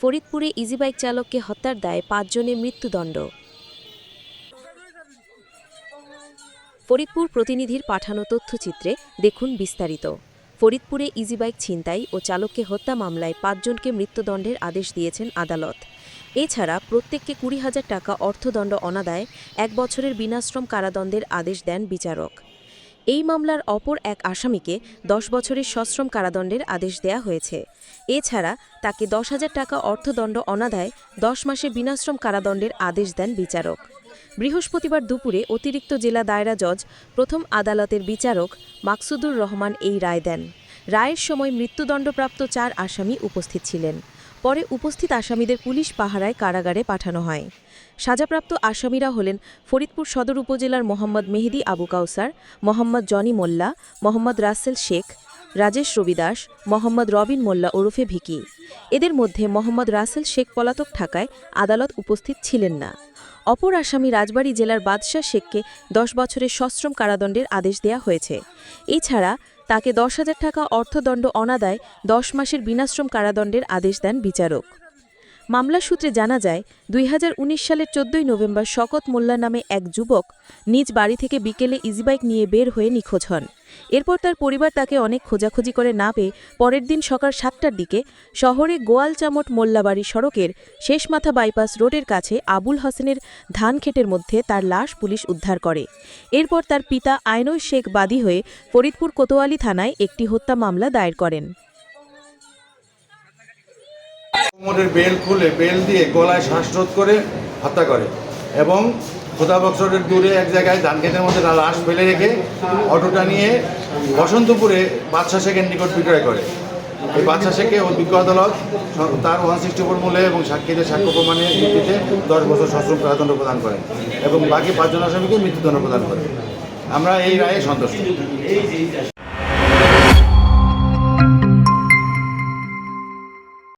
ফরিদপুরে ইজিবাইক চালককে হত্যার দায়ে পাঁচজনের মৃত্যুদণ্ড। ফরিদপুর প্রতিনিধির পাঠানো তথ্যচিত্রে দেখুন বিস্তারিত। ফরিদপুরে ইজিবাইক ছিনতাই ও চালককে হত্যা মামলায় পাঁচজনকে মৃত্যুদণ্ডের আদেশ দিয়েছেন আদালত। এছাড়া প্রত্যেককে কুড়ি হাজার টাকা অর্থদণ্ড অনাদায় এক বছরের বিনাশ্রম কারাদণ্ডের আদেশ দেন বিচারক। এই মামলার অপর এক আসামিকে দশ বছরের সশ্রম কারাদণ্ডের আদেশ দেয়া হয়েছে। এছাড়া তাকে দশ হাজার টাকা অর্থদণ্ড অনাদায় দশ মাসে বিনাশ্রম কারাদণ্ডের আদেশ দেন বিচারক। বৃহস্পতিবার দুপুরে অতিরিক্ত জেলা দায়রা জজ, প্রথম আদালতের বিচারক মাকসুদুর রহমান এই রায় দেন। রায়ের সময় মৃত্যুদণ্ডপ্রাপ্ত চার আসামি উপস্থিত ছিলেন। পরে উপস্থিত আসামিদের পুলিশ পাহারায় কারাগারে পাঠানো হয়। সাজাপ্রাপ্ত আসামিরা হলেন ফরিদপুর সদর উপজেলার মোহাম্মদ মেহেদি আবু কাউসার, মোহাম্মদ জনি মোল্লা, মোহাম্মদ রাসেল শেখ রাজেশ রবিদাস, মোহাম্মদ রবিন মোল্লা ওরফে ভিকি। এদের মধ্যে মোহাম্মদ রাসেল শেখ পলাতক ঠাকায় আদালত উপস্থিত ছিলেন না। অপর আসামি রাজবাড়ী জেলার বাদশাহ শেখকে দশ বছরের সশ্রম কারাদণ্ডের আদেশ দেয়া হয়েছে। এছাড়া তাকে দশ হাজার টাকা অর্থদণ্ড অনাদায় দশ মাসের বিনাশ্রম কারাদণ্ডের আদেশ দেন বিচারক। মামলা সূত্রে জানা যায়, দুই উনিশ সালের চোদ্দই নভেম্বর শকত মোল্লা নামে এক যুবক নিজ বাড়ি থেকে বিকেলে ইজিবাইক নিয়ে বের হয়ে নিখোঁজ হন। এরপর তার পরিবার তাকে অনেক খোঁজাখুঁজি করে না পেয়ে পরের দিন সকাল সাতটার দিকে শহরে গোয়ালচামট মোল্লাবাড়ি সড়কের শেষমাথা বাইপাস রোডের কাছে আবুল হাসেনের ধান ক্ষেতের মধ্যে তার লাশ পুলিশ উদ্ধার করে। এরপর তার পিতা আইনুল শেখ বাদী হয়ে ফরিদপুর কোতোয়ালি থানায় একটি হত্যা মামলা দায়ের করেন। কোমরের বেল খুলে বেল দিয়ে গলায় শ্বাসরোধ করে হত্যা করে এবং খোদা বক্সরের দূরে এক জায়গায় ধান ক্ষেতের মধ্যে লাশ ফেলে রেখে অটোটা নিয়ে বসন্তপুরে বাদশাহ শেখের নিকট বিক্রয় করে। এই বাদশাহ শেখে অভিজ্ঞ আদালত তার ওয়ান সিক্সটি ফোর মূল্যে এবং সাক্ষীদের সাক্ষ্য প্রমাণের ভিত্তিতে দশ বছর সশ্রম কারাদণ্ড প্রদান করেন এবং বাকি পাঁচজন আসামিকে মৃত্যুদণ্ড প্রদান করেন। আমরা এই রায়ে সন্তুষ্ট।